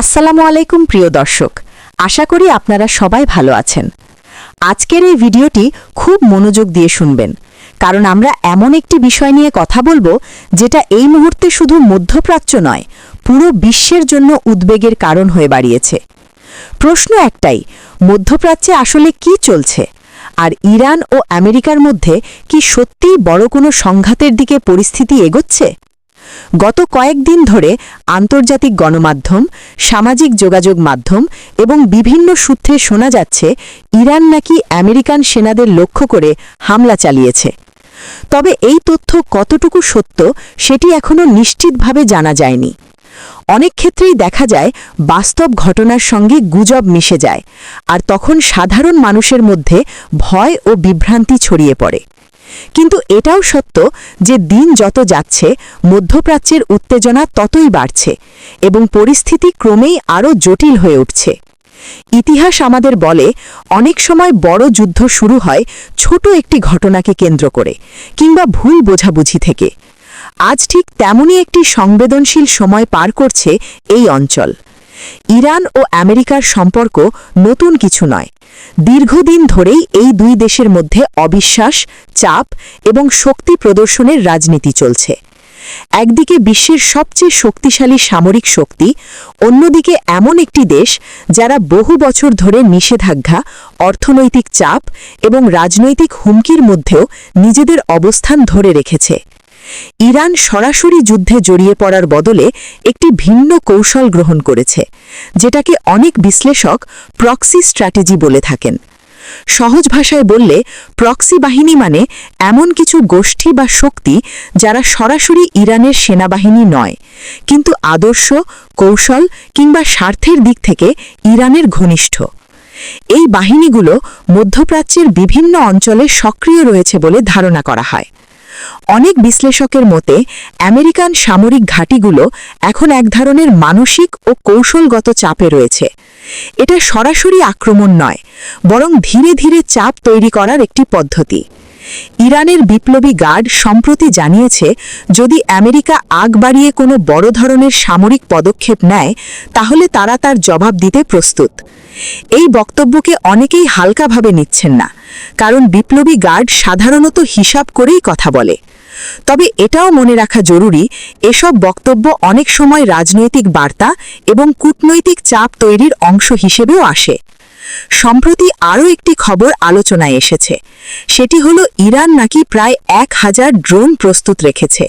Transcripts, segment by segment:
আসসালামু আলাইকুম, প্রিয় দর্শক। আশা করি আপনারা সবাই ভালো আছেন। আজকের এই ভিডিওটি খুব মনোযোগ দিয়ে শুনবেন, কারণ আমরা এমন একটি বিষয় নিয়ে কথা বলব যেটা এই মুহূর্তে শুধু মধ্যপ্রাচ্য নয়, পুরো বিশ্বের জন্য উদ্বেগের কারণ হয়ে বাড়িয়েছে প্রশ্ন একটাই, মধ্যপ্রাচ্যে আসলে কি চলছে? আর ইরান ও আমেরিকার মধ্যে কি সত্যিই বড় কোনো সংঘাতের দিকে পরিস্থিতি এগোচ্ছে? গত কয়েকদিন ধরে আন্তর্জাতিক গণমাধ্যম, সামাজিক যোগাযোগ মাধ্যম এবং বিভিন্ন সূত্রে শোনা যাচ্ছে ইরান নাকি আমেরিকান সেনাদের লক্ষ্য করে হামলা চালিয়েছে। তবে এই তথ্য কতটুকু সত্য সেটি এখনও নিশ্চিতভাবে জানা যায়নি। অনেক ক্ষেত্রেই দেখা যায় বাস্তব ঘটনার সঙ্গে গুজব মিশে যায়, আর তখন সাধারণ মানুষের মধ্যে ভয় ও বিভ্রান্তি ছড়িয়ে পড়ে। কিন্তু এটাও সত্য যে দিন যত যাচ্ছে, মধ্যপ্রাচ্যের উত্তেজনা ততই বাড়ছে এবং পরিস্থিতি ক্রমেই আরও জটিল হয়ে উঠছে। ইতিহাস আমাদের বলে, অনেক সময় বড় যুদ্ধ শুরু হয় ছোট একটি ঘটনাকে কেন্দ্র করে কিংবা ভুল বোঝাবুঝি থেকে। আজ ঠিক তেমনই একটি সংবেদনশীল সময় পার করছে এই অঞ্চল। ইরান ও আমেরিকার সম্পর্ক নতুন কিছু নয়। দীর্ঘদিন ধরেই এই দুই দেশের মধ্যে অবিশ্বাস, চাপ এবং শক্তি প্রদর্শনের রাজনীতি চলছে। একদিকে বিশ্বের সবচেয়ে শক্তিশালী সামরিক শক্তি, অন্যদিকে এমন একটি দেশ যারা বহু বছর ধরে নিষেধাজ্ঞা, অর্থনৈতিক চাপ এবং রাজনৈতিক হুমকির মধ্যেও নিজেদের অবস্থান ধরে রেখেছে। ইরান সরাসরি যুদ্ধে জড়িয়ে পড়ার বদলে একটি ভিন্ন কৌশল গ্রহণ করেছে, যেটাকে অনেক বিশ্লেষক প্রক্সি স্ট্র্যাটেজি বলে থাকেন। সহজ ভাষায় বললে, প্রক্সি বাহিনী মানে এমন কিছু গোষ্ঠী বা শক্তি যারা সরাসরি ইরানের সেনাবাহিনী নয়, কিন্তু আদর্শ, কৌশল কিংবা স্বার্থের দিক থেকে ইরানের ঘনিষ্ঠ। এই বাহিনীগুলো মধ্যপ্রাচ্যের বিভিন্ন অঞ্চলে সক্রিয় রয়েছে বলে ধারণা করা হয়। অনেক বিশ্লেষকের মতে, আমেরিকান সামরিক ঘাঁটিগুলো এখন এক ধরনের মানসিক ও কৌশলগত চাপে রয়েছে। এটা সরাসরি আক্রমণ নয়, বরং ধীরে ধীরে চাপ তৈরি করার একটি পদ্ধতি। ইরানের বিপ্লবী গার্ড সম্প্রতি জানিয়েছে, যদি আমেরিকা আগ বাড়িয়ে কোনো বড় ধরনের সামরিক পদক্ষেপ নেয়, তাহলে তারা তার জবাব দিতে প্রস্তুত। এই বক্তব্যকে অনেকেই হালকাভাবে নিচ্ছেন না, কারণ বিপ্লবী গার্ড সাধারণত হিসাব করেই কথা বলে। তবে এটাও মনে রাখা জরুরি, এসব বক্তব্য অনেক সময় রাজনৈতিক বার্তা এবং কূটনৈতিক চাপ তৈরির অংশ হিসেবেও আসে। সম্প্রতি আরও একটি খবর আলোচনায় এসেছে। সেটি হল, ইরান নাকি প্রায় এক হাজার ড্রোন প্রস্তুত রেখেছে।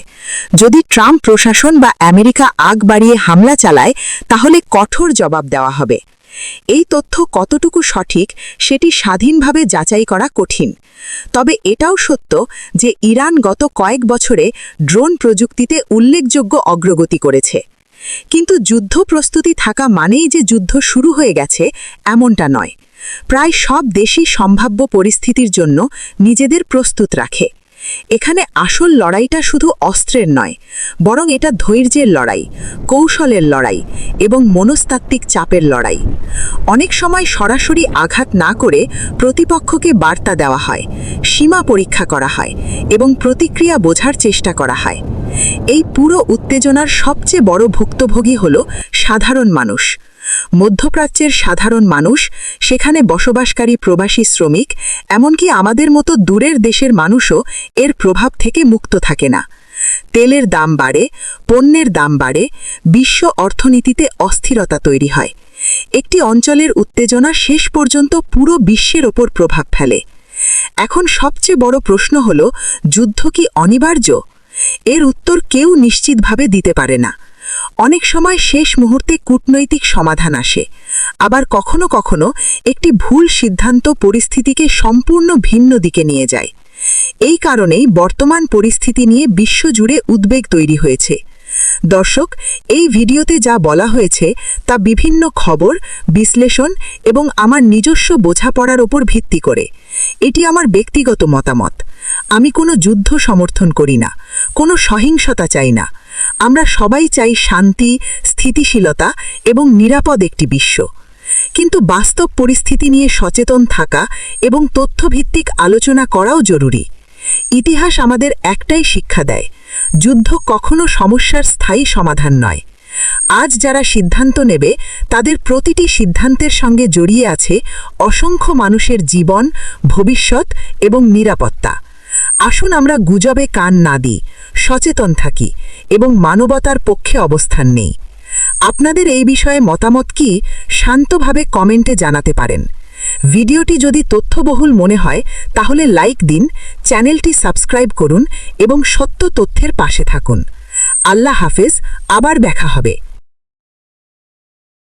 যদি ট্রাম্প প্রশাসন বা আমেরিকা আগ বাড়িয়ে হামলা চালায়, তাহলে কঠোর জবাব দেওয়া হবে। এই তথ্য কতটুকু সঠিক, সেটি স্বাধীনভাবে যাচাই করা কঠিন। তবে এটাও সত্য যে ইরান গত কয়েক বছরে ড্রোন প্রযুক্তিতে উল্লেখযোগ্য অগ্রগতি করেছে। কিন্তু যুদ্ধ প্রস্তুতি থাকা মানেই যে যুদ্ধ শুরু হয়ে গেছে, এমনটা নয়। প্রায় সব দেশই সম্ভাব্য পরিস্থিতির জন্য নিজেদের প্রস্তুত রাখে। এখানে আসল লড়াইটা শুধু অস্ত্রের নয়, বরং এটা ধৈর্যের লড়াই, কৌশলের লড়াই এবং মনস্তাত্ত্বিক চাপের লড়াই। অনেক সময় সরাসরি আঘাত না করে প্রতিপক্ষকে বার্তা দেওয়া হয়, সীমা পরীক্ষা করা হয় এবং প্রতিক্রিয়া বোঝার চেষ্টা করা হয়। এই পুরো উত্তেজনার সবচেয়ে বড় ভুক্তভোগী হল সাধারণ মানুষ। মধ্যপ্রাচ্যের সাধারণ মানুষ, সেখানে বসবাসকারী প্রবাসী শ্রমিক, এমনকি আমাদের মতো দূরের দেশের মানুষও এর প্রভাব থেকে মুক্ত থাকে না। তেলের দাম বাড়ে, পণ্যের দাম বাড়ে, বিশ্ব অর্থনীতিতে অস্থিরতা তৈরি হয়। একটি অঞ্চলের উত্তেজনা শেষ পর্যন্ত পুরো বিশ্বের ওপর প্রভাব ফেলে। এখন সবচেয়ে বড় প্রশ্ন হল, যুদ্ধ কি অনিবার্য? এর উত্তর কেউ নিশ্চিতভাবে দিতে পারে না। অনেক সময় শেষ মুহূর্তে কূটনৈতিক সমাধান আসে। আবার কখনো কখনো একটি ভুল সিদ্ধান্ত পরিস্থিতিকে সম্পূর্ণ ভিন্ন দিকে নিয়ে যায়। এই কারণেই বর্তমান পরিস্থিতি নিয়ে বিশ্বজুড়ে উদ্বেগ তৈরি হয়েছে। দর্শক, এই ভিডিওতে যা বলা হয়েছে তা বিভিন্ন খবর, বিশ্লেষণ এবং আমার নিজস্ব বোঝাপড়ার ওপর ভিত্তি করে। এটি আমার ব্যক্তিগত মতামত। আমি কোনো যুদ্ধ সমর্থন করি না, কোনো সহিংসতা চাই না। আমরা সবাই চাই শান্তি, স্থিতিশীলতা এবং নিরাপদ একটি বিশ্ব। কিন্তু বাস্তব পরিস্থিতি নিয়ে সচেতন থাকা এবং তথ্যভিত্তিক আলোচনা করাও জরুরি। ইতিহাস আমাদের একটাই শিক্ষা দেয়, যুদ্ধ কখনো সমস্যার স্থায়ী সমাধান নয়। আজ যারা সিদ্ধান্ত নেবে, তাদের প্রতিটি সিদ্ধান্তের সঙ্গে জড়িয়ে আছে অসংখ্য মানুষের জীবন, ভবিষ্যৎ এবং নিরাপত্তা। আসুন আমরা গুজবে কান না দিই, সচেতন থাকি এবং মানবতার পক্ষে অবস্থান নেই। আপনাদের এই বিষয়ে মতামত কি শান্তভাবে কমেন্টে জানাতে পারেন। ভিডিওটি যদি তথ্যবহুল মনে হয়, তাহলে লাইক দিন, চ্যানেলটি সাবস্ক্রাইব করুন এবং সত্য তথ্যের পাশে থাকুন। আল্লাহ হাফেজ, আবার দেখা হবে।